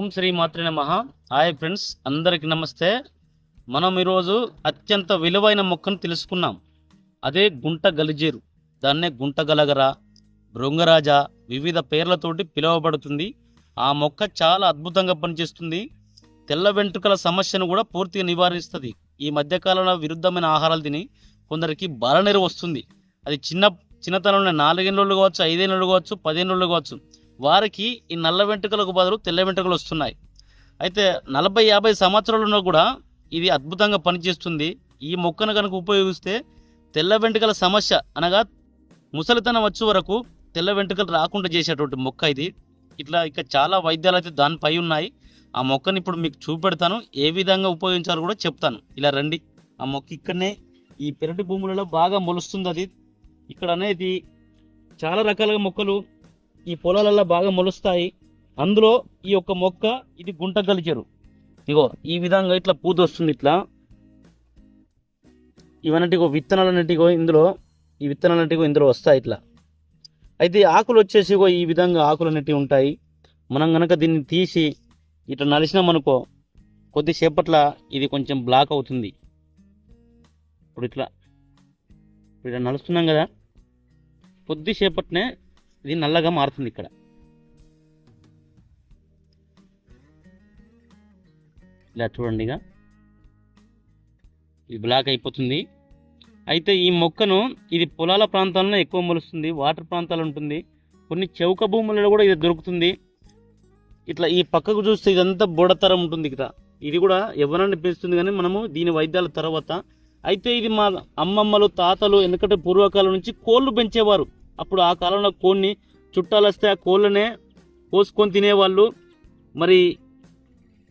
ఓం శ్రీ మాత్రే నమ. Hi friends అందరికి నమస్తే. మనం ఈరోజు అత్యంత విలువైన మొక్కను తెలుసుకున్నాం. అదే గుంట గలిజేరు. దాన్నే గుంట గలగర భృంగరాజ వివిధ పేర్లతోటి పిలువబడుతుంది. ఆ మొక్క చాలా అద్భుతంగా పనిచేస్తుంది. తెల్ల వెంట్రుకల సమస్యను కూడా పూర్తిగా నివారిస్తుంది. ఈ మధ్యకాలంలో విరుద్ధమైన ఆహారాలు తిని కొందరికి బలనీరు వస్తుంది. అది చిన్న చిన్నతనంలో నాలుగేళ్ళు కావచ్చు ఐదేళ్ళు కావచ్చు పదిహేను కావచ్చు. వారికి ఈ నల్ల వెంట్రుకలకు బదులు తెల్ల వెంట్రుకలు వస్తున్నాయి. అయితే నలభై యాభై సంవత్సరాలున్నా కూడా ఇది అద్భుతంగా పనిచేస్తుంది. ఈ మొక్కను కనుక ఉపయోగిస్తే తెల్ల వెంట్రుకల సమస్య అనగా ముసలితనం వచ్చే వరకు తెల్ల వెంట్రుకలు రాకుండా చేసేటువంటి మొక్క ఇది. ఇట్లా ఇక చాలా వైద్యాలు అయితే దానిపై ఉన్నాయి. ఆ మొక్కని ఇప్పుడు మీకు చూపెడతాను. ఏ విధంగా ఉపయోగించాలో కూడా చెప్తాను. ఇలా రండి. ఆ మొక్క ఇక్కడనే ఈ పెరటి భూములలో బాగా మొలుస్తుంది అది. ఇక్కడ అనేది చాలా రకాలుగా మొక్కలు ఈ పొలాలలో బాగా మొలుస్తాయి. అందులో ఈ యొక్క మొక్క ఇది గుంట గలిచెరు. ఇగో ఈ విధంగా ఇట్లా పూత వస్తుంది ఇట్లా. ఇవన్నటిగో విత్తనాలు ఇందులో ఈ విత్తనాలు ఇందులో వస్తాయి ఇట్లా. అయితే ఆకులు వచ్చేసి ఇగో ఈ విధంగా ఆకులు అనేటివి ఉంటాయి. మనం గనక దీన్ని తీసి ఇట్లా నలిసినామనుకో కొద్దిసేపట్ల ఇది కొంచెం బ్లాక్ అవుతుంది. ఇప్పుడు ఇట్లా ఇప్పుడు ఇట్లా నలుస్తున్నాం కదా. కొద్దిసేపట్నే ఇది నల్లగా మారుతుంది ఇక్కడ. ఇలా చూడండి ఇక. ఇది బ్లాక్ అయిపోతుంది. అయితే ఈ మొక్కను ఇది పొలాల ప్రాంతాల్లో ఎక్కువ మొలుస్తుంది వాటర్ ప్రాంతాలు ఉంటుంది. కొన్ని చౌక భూములలో కూడా ఇది దొరుకుతుంది. ఇట్లా ఈ పక్కకు చూస్తే ఇదంతా బుడతరం ఉంటుంది ఇక్కడ. ఇది కూడా ఎవరన్నా పెంచుతుంది కానీ మనము దీని వైద్యాల తర్వాత. అయితే ఇది మా అమ్మమ్మలు తాతలు ఎందుకంటే పూర్వకాలం నుంచి కోళ్ళు పెంచేవారు. అప్పుడు ఆ కాలంలో కోడిని చుట్టాలు వస్తే ఆ కోళ్ళనే కోసుకొని తినేవాళ్ళు. మరి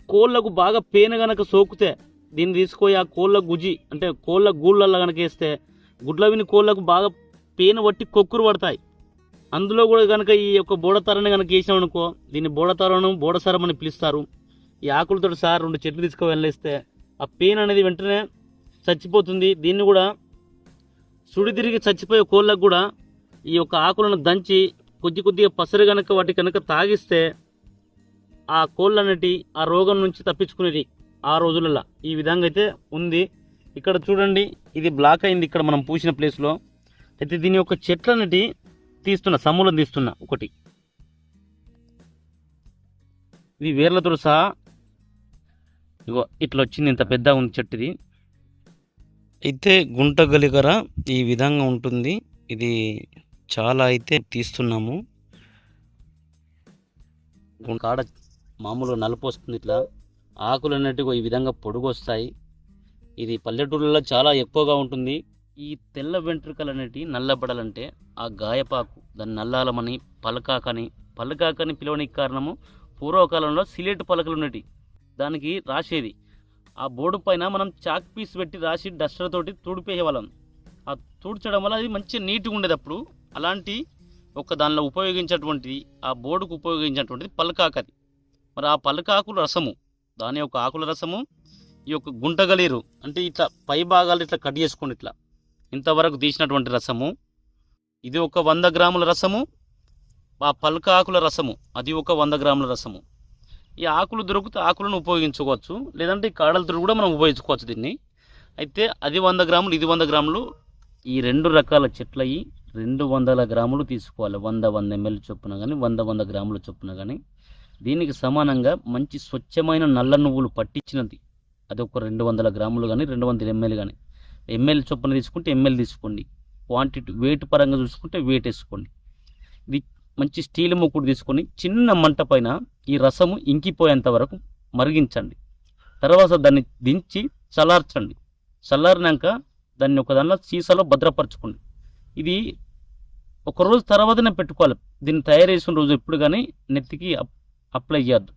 కోళ్ళకు బాగా పేన గనక సోకితే దీన్ని తీసుకొని ఆ కోళ్ళ గుజి అంటే కోళ్ళ గూళ్ళల్లో కనుక వేస్తే గుడ్ల విని కోళ్ళకు బాగా పేన పట్టి కొక్కురు పడతాయి. అందులో కూడా కనుక ఈ యొక్క బోడతరని కనుక వేసినాం అనుకో దీన్ని బోడతరను బోడసరం అని పిలుస్తారు. ఈ ఆకులతో సార్ రెండు చెట్లు తీసుకొని వెళ్ళేస్తే ఆ పెయిన్ అనేది వెంటనే చచ్చిపోతుంది. దీన్ని కూడా సుడి తిరిగి చచ్చిపోయే కోళ్ళకు కూడా ఈ యొక్క ఆకులను దంచి కొద్ది కొద్దిగా పసరు కనుక వాటి కనుక తాగిస్తే ఆ కోళ్ళు అనేటి ఆ రోగం నుంచి తప్పించుకునేది ఆ రోజులలో ఈ విధంగా అయితే ఉంది. ఇక్కడ చూడండి ఇది బ్లాక్ అయింది ఇక్కడ మనం పూసిన ప్లేస్లో అయితే దీని యొక్క చెట్లు అనేటి తీస్తున్నా సమూలం తీస్తున్నా ఒకటి. ఇది వేర్లతో సహా ఇగో ఇట్లా వచ్చింది ఇంత పెద్ద ఉంది చెట్టు ఇది. అయితే గుంట గలిగర ఈ విధంగా ఉంటుంది. ఇది చాలా అయితే తీస్తున్నాము. కాడ మామూలుగా నలుపు వస్తుంది ఇట్లా. ఆకులు అన్నట్టుగా ఈ విధంగా పొడుగు వస్తాయి ఇది పల్లెటూళ్ళలో చాలా ఎక్కువగా ఉంటుంది. ఈ తెల్ల వెంట్రుకలు అనేటివి నల్లబడాలంటే ఆ గాయపాకు దాన్ని నల్లాలమని పలకాకని పలకాకని పిలవడానికి కారణము పూర్వకాలంలో సిలేటు పలకలు ఉన్నటి. దానికి రాసేది. ఆ బోర్డు పైన మనం చాక్ పీస్ పెట్టి రాసి డస్టర్ తోటి తుడిపేసేవాళ్ళం. ఆ తుడ్చడం వల్ల అది మంచిగా నీట్గా ఉండేది అప్పుడు. అలాంటి ఒక దానిలో ఉపయోగించేటువంటిది ఆ బోర్డుకు ఉపయోగించినటువంటిది పలకాకది. మరి ఆ పలకాకుల రసము దాని యొక్క ఆకుల రసము ఈ యొక్క గుంటగలీరు అంటే ఇట్లా పై భాగాలు ఇట్లా కట్ చేసుకోండి ఇట్లా ఇంతవరకు తీసినటువంటి రసము ఇది ఒక వంద గ్రాముల రసము ఆ పల్కాకుల రసము అది ఒక వంద గ్రాముల రసము. ఈ ఆకులు దొరికితే ఆకులను ఉపయోగించుకోవచ్చు లేదంటే ఈ కాడలతో కూడా మనం ఉపయోగించుకోవచ్చు దీన్ని. అయితే అది వంద గ్రాములు ఇది వంద గ్రాములు ఈ రెండు రకాల చెట్లయి రెండు వందల గ్రాములు తీసుకోవాలి. వంద వంద ఎంఎల్ చొప్పున కానీ వంద వంద గ్రాముల చొప్పున కానీ దీనికి సమానంగా మంచి స్వచ్ఛమైన నల్ల నువ్వులు పట్టించినది. అది ఒక రెండు వందల గ్రాములు కానీ రెండు వందల ఎంఎల్ కానీ ఎంఎల్ చొప్పున తీసుకుంటే ఎంఎల్ తీసుకోండి. క్వాంటిటీ వెయిట్ పరంగా చూసుకుంటే వెయిట్ వేసుకోండి. ఇది మంచి స్టీల్ ముక్కుడు తీసుకొని చిన్న మంట పైన ఈ రసము ఇంకిపోయేంత వరకు మరిగించండి. తర్వాత దాన్ని దించి చల్లార్చండి. చల్లారినాక దాన్ని ఒక దానిలో సీసాలో భద్రపరచుకోండి. ఇది ఒక రోజు తర్వాతనే పెట్టుకోవాలి. దీన్ని తయారు చేసిన రోజు ఎప్పుడు కానీ నెత్తికి అప్- అప్లై చేయద్దు.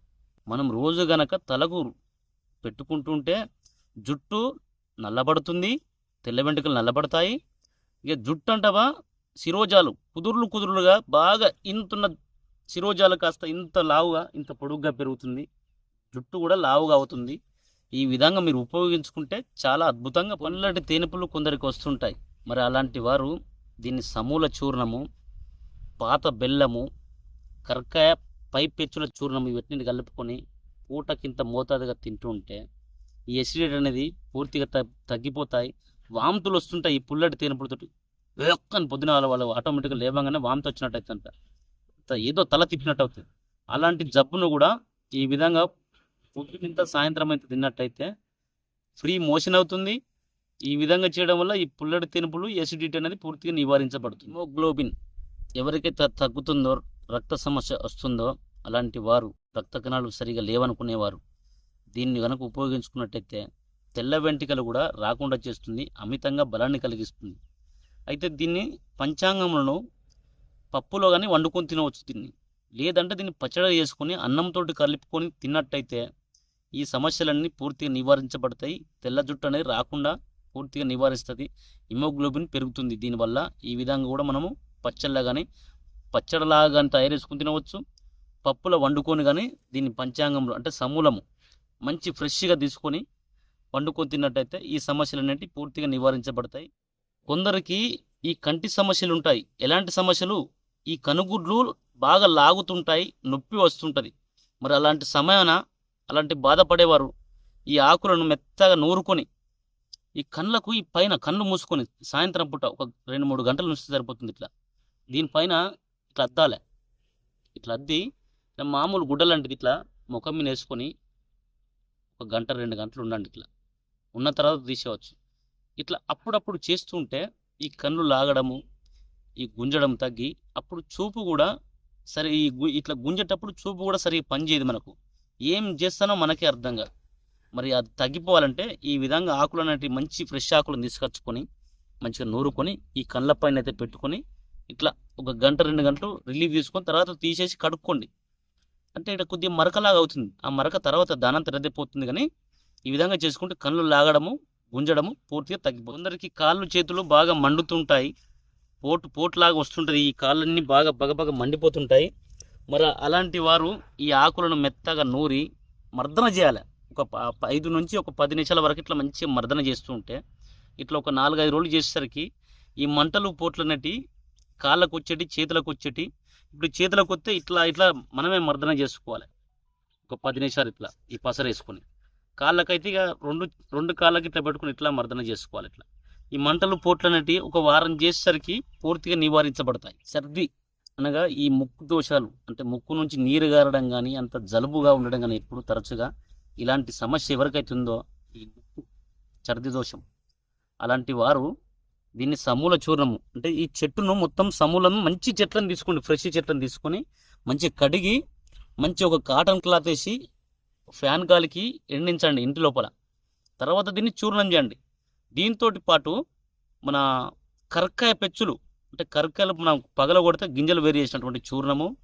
మనం రోజు గనక తలకు పెట్టుకుంటుంటే జుట్టు నల్లబడుతుంది తెల్ల వెంట్రుకలు నల్లబడతాయి. ఇక జుట్టు అంటవా? శిరోజాలు కుదురులు కుదురులుగా బాగా ఇంతున్న శిరోజాలు కాస్త ఇంత లావుగా ఇంత పొడుగ్గా పెరుగుతుంది. జుట్టు కూడా లావుగా అవుతుంది. ఈ విధంగా మీరు ఉపయోగించుకుంటే చాలా అద్భుతంగా పొల్లటి తేనెపులు కొందరికి వస్తుంటాయి. మరి అలాంటి వారు దీన్ని సమూల చూర్ణము పాత బెల్లము కరకాయ పై పెచ్చుల చూర్ణం వీటిని కలుపుకొని పూటకింత మోతాదుగా తింటూ ఉంటే ఈ ఎసిడిటీ అనేది పూర్తిగా త తగ్గిపోతాయి. వాంతులు వస్తుంటాయి ఈ పుల్లటి తేనెపుడితోటి. వేక్కని పొద్దున వాళ్ళు ఆటోమేటిక్గా లేవగానే వాంతి వచ్చినట్టు అవుతుందంట ఏదో తల తిప్పినట్టు అవుతుంది అలాంటి జబ్బును కూడా ఈ విధంగా పొద్దునింత సాయంత్రం అయితే తిన్నట్టయితే ఫ్రీ మోషన్ అవుతుంది. ఈ విధంగా చేయడం వల్ల ఈ పుల్లటి తినుపులు ఎసిడిటీ అనేది పూర్తిగా నివారించబడుతుంది. హిమోగ్లోబిన్ ఎవరికైతే తగ్గుతుందో రక్త సమస్య వస్తుందో అలాంటి వారు రక్త కణాలు సరిగా లేవనుకునేవారు. దీన్ని కనుక ఉపయోగించుకున్నట్టయితే తెల్ల వెంట్రుకలు కూడా రాకుండా చేస్తుంది అమితంగా బలాన్ని కలిగిస్తుంది. అయితే దీన్ని పంచాంగములను పప్పులో కానీ వండుకొని తినవచ్చు దీన్ని. లేదంటే దీన్ని పచ్చడి చేసుకొని అన్నంతో కలుపుకొని తిన్నట్టయితే ఈ సమస్యలన్నీ పూర్తిగా నివారించబడతాయి. తెల్ల జుట్టు అనేది రాకుండా పూర్తిగా నివారిస్తుంది. హిమోగ్లోబిన్ పెరుగుతుంది. దీనివల్ల ఈ విధంగా కూడా మనము పచ్చళ్ళ కానీ పచ్చడిలాగా కానీ తయారు చేసుకుని తినవచ్చు. పప్పులో వండుకొని కానీ దీన్ని పంచాంగంలో అంటే సమూలము మంచి ఫ్రెష్గా తీసుకొని వండుకొని తిన్నట్టయితే ఈ సమస్యలు అనేటివి పూర్తిగా నివారించబడతాయి. కొందరికి ఈ కంటి సమస్యలు ఉంటాయి. ఎలాంటి సమస్యలు? ఈ కనుగుడ్లు బాగా లాగుతుంటాయి నొప్పి వస్తుంటుంది. మరి అలాంటి సమయాన అలాంటి బాధపడేవారు ఈ ఆకులను మెత్తగా నూరుకొని ఈ కళ్ళకు ఈ పైన కన్ను మూసుకొని సాయంత్రం పూట ఒక రెండు మూడు గంటల నుంచి సరిపోతుంది ఇట్లా. దీనిపైన ఇట్లా అద్దాలే. ఇట్లా అద్ది ఇట్లా మామూలు గుడ్డ లాంటిది ఇట్లా ముఖం మీద వేసుకొని ఒక గంట రెండు గంటలు ఉండండి ఇట్లా. ఉన్న తర్వాత తీసేవచ్చు ఇట్లా అప్పుడప్పుడు చేస్తూ ఉంటే ఈ కళ్ళు లాగడము ఈ గుంజడం తగ్గి అప్పుడు చూపు కూడా సరే ఈ ఇట్లా గుంజేటప్పుడు చూపు కూడా సరిగ్గా పనిచేయదు మనకు. ఏం చేస్తానో మనకే అర్థం కాదు. మరి అది తగ్గిపోవాలంటే ఈ విధంగా ఆకులు అనేటి మంచి ఫ్రెష్ ఆకులను తీసుకొచ్చుకొని మంచిగా నూరుకొని ఈ కళ్ళ పైన అయితే పెట్టుకొని ఇట్లా ఒక గంట రెండు గంటలు రిలీవ్ తీసుకొని తర్వాత తీసేసి కడుక్కోండి. అంటే ఇక్కడ కొద్దిగా మరకలాగా అవుతుంది. ఆ మరక తర్వాత దానంత తెరదైపోతుంది కానీ ఈ విధంగా చేసుకుంటే కళ్ళు లాగడము గుంజడము పూర్తిగా తగ్గిపోతుంది. కొందరికి కాళ్ళు చేతులు బాగా మండుతుంటాయి. పోటు పోటులాగా వస్తుంటుంది. ఈ కాళ్ళన్నీ బాగా బగబగ మండిపోతుంటాయి. మరి అలాంటి వారు ఈ ఆకులను మెత్తగా నూరి మర్దన చేయాలి. ఒక ప- ఐదు నుంచి ఒక పది నిమిషాల వరకు ఇట్లా మంచిగా మర్దన చేస్తూ ఉంటే ఇట్లా ఒక నాలుగైదు రోజులు చేసేసరికి ఈ మంటలు పోట్లు కాళ్ళకు వచ్చేటి చేతులకు వచ్చేటి ఇప్పుడు చేతులకు వస్తే ఇట్లా ఇట్లా మనమే మర్దన చేసుకోవాలి. ఒక పది నిమిషాలు ఇట్లా ఈ పసర వేసుకొని. కాళ్ళకైతే ఇక రెండు రెండు కాళ్ళకి ఇట్లా పెట్టుకుని ఇట్లా మర్దన చేసుకోవాలి ఇట్లా. ఈ మంటలు పోట్లు ఒక వారం చేసేసరికి పూర్తిగా నివారించబడతాయి. సర్ది అనగా ఈ ముక్కు దోషాలు అంటే ముక్కు నుంచి నీరు గారడం కానీ అంత జలుబుగా ఉండడం కానీ ఎప్పుడు తరచుగా ఇలాంటి సమస్య ఎవరికైతే ఉందో ఈ చర్ది దోషం. అలాంటి వారు దీన్ని సమూల చూర్ణము అంటే ఈ చెట్టును మొత్తం సమూలను మంచి చెట్లను తీసుకోండి ఫ్రెష్ చెట్లను తీసుకొని మంచిగా కడిగి మంచి ఒక కాటన్ క్లాత్ వేసి ఫ్యాన్ గాలికి ఎండించండి ఇంటి లోపల. తర్వాత దీన్ని చూర్ణం చేయండి. దీంతో పాటు మన కరక్కాయ పెచ్చులు అంటే కరక్కాయలు మనం పగల కొడితే గింజలు వేరు చేసినటువంటి చూర్ణము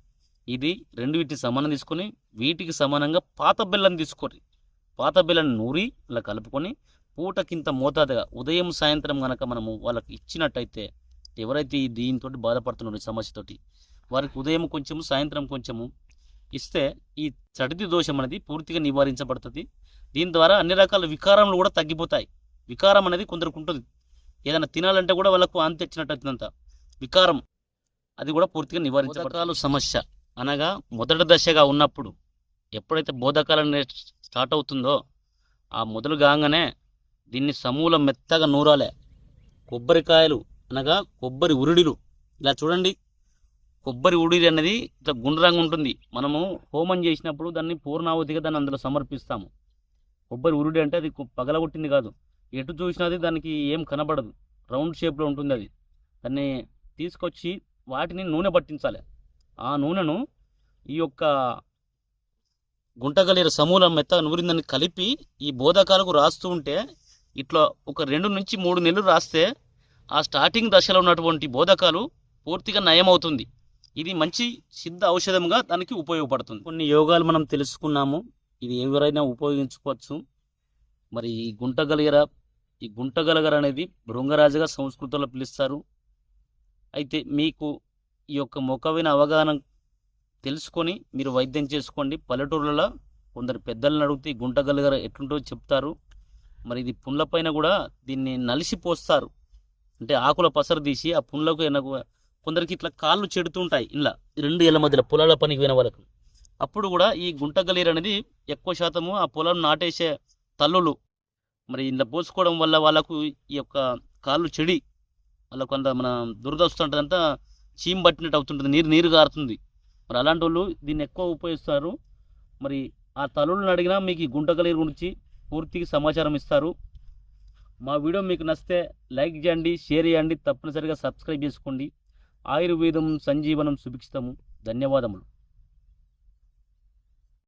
ఇది రెండు వీటికి సమానం తీసుకొని వీటికి సమానంగా పాత బెల్లం తీసుకోండి పాత బెల్లం నూరి ఇలా కలుపుకొని పూటకింత మోతాదుగా ఉదయం సాయంత్రం కనుక మనము వాళ్ళకి ఇచ్చినట్టయితే ఎవరైతే ఈ దీంతో బాధపడుతున్నారో ఈ సమస్యతోటి వారికి ఉదయం కొంచెము సాయంత్రం కొంచెము ఇస్తే ఈ చడితి దోషం అనేది పూర్తిగా నివారించబడుతుంది. దీని ద్వారా అన్ని రకాల వికారములు కూడా తగ్గిపోతాయి. వికారం అనేది కొందరికి ఉంటుంది. ఏదైనా తినాలంటే కూడా వాళ్ళకు అంత తెచ్చినట్టు వికారం అది కూడా పూర్తిగా నివారించబడతాలు సమస్య. అనగా మొదటి దశగా ఉన్నప్పుడు ఎప్పుడైతే బోధకాలం స్టార్ట్ అవుతుందో ఆ మొదలు కాగానే దీన్ని సమూల మెత్తగా నూరాలే. కొబ్బరికాయలు అనగా కొబ్బరి ఉరిడిలు. ఇలా చూడండి. కొబ్బరి ఉడిరి అనేది ఇట్లా గుండ్రంగా ఉంటుంది. మనము హోమం చేసినప్పుడు దాన్ని పూర్ణావతిగా దాన్ని అందులో సమర్పిస్తాము. కొబ్బరి ఉరుడి అంటే అది పగలగొట్టింది కాదు. ఎటు చూసినది దానికి ఏం కనబడదు. రౌండ్ షేప్లో ఉంటుంది అది. దాన్ని తీసుకొచ్చి వాటిని నూనె పట్టించాలి. ఆ నూనెను ఈ యొక్క గుంటగలీర సమూలం మెత్తగా నూరిందని కలిపి ఈ బోధకాలకు రాస్తూ ఉంటే ఇట్లా ఒక రెండు నుంచి మూడు నెలలు రాస్తే ఆ స్టార్టింగ్ దశలో ఉన్నటువంటి బోధకాలు పూర్తిగా నయమవుతుంది. ఇది మంచి సిద్ధ ఔషధంగా దానికి ఉపయోగపడుతుంది. కొన్ని యోగాలు మనం తెలుసుకున్నాము. ఇది ఎవరైనా ఉపయోగించుకోవచ్చు. మరి ఈ గుంటగలిగర ఈ గుంటగలగర అనేది భృంగరాజుగా సంస్కృతంలో పిలుస్తారు. అయితే మీకు ఈ యొక్క మొక్కవైన అవగాహన తెలుసుకొని మీరు వైద్యం చేసుకోండి. పల్లెటూర్లలో కొందరు పెద్దలను అడిగితే ఈ గుంటగలగర ఎట్లుంటో చెప్తారు. మరి ఇది పుండ్లపైన కూడా దీన్ని నలిసి పోస్తారు. అంటే ఆకుల పసరు తీసి ఆ పుండ్లకు ఎనకు కొందరికి ఇట్లా కాళ్ళు చెడుతూ ఉంటాయి ఇలా రెండు ఏళ్ళ మధ్యలో పొలాల పనికి పోయిన వాళ్ళకు. అప్పుడు కూడా ఈ గుంటగలీరు అనేది ఎక్కువ శాతము ఆ పొలం నాటేసే తల్లులు. మరి ఇలా పోసుకోవడం వల్ల వాళ్ళకు ఈ యొక్క కాళ్ళు చెడి వాళ్ళకు అంత మన దురద వస్తుంటుందంతా చీమ్ పట్టినట్టు అవుతుంటుంది నీరు నీరు కారుతుంది. మరి అలాంటి వాళ్ళు దీన్ని ఎక్కువ ఉపయోగిస్తారు. మరి ఆ తల్లులను అడిగినా మీకు ఈ గుంటగలీర్ గురించి పూర్తిగా సమాచారం ఇస్తారు. మా వీడియో మీకు నచ్చితే లైక్ చేయండి షేర్ చేయండి తప్పనిసరిగా సబ్స్క్రైబ్ చేసుకోండి. ఆయుర్వేదం సంజీవనం సుభిక్షితము. ధన్యవాదములు.